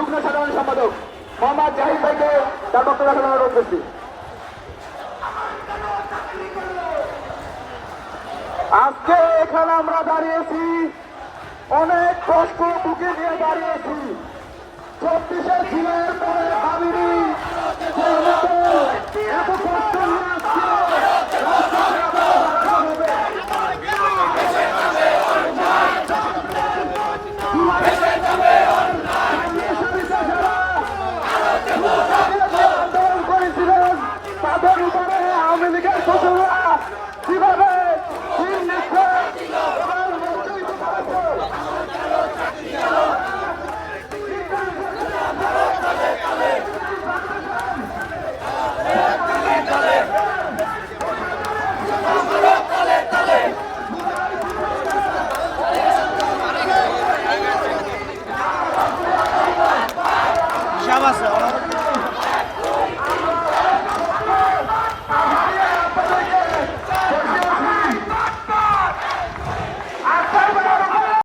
যুগ্ম সাধারণ সম্পাদক মোহাম্মদ জাহিদ ভাইকে তার বক্তব্য রাখার অনুরোধ করছি। আজকে এখানে আমরা দাঁড়িয়েছি, অনেক কষ্ট বুকে নিয়ে দাঁড়িয়েছি। চব্বিশে ঝিলের 死了。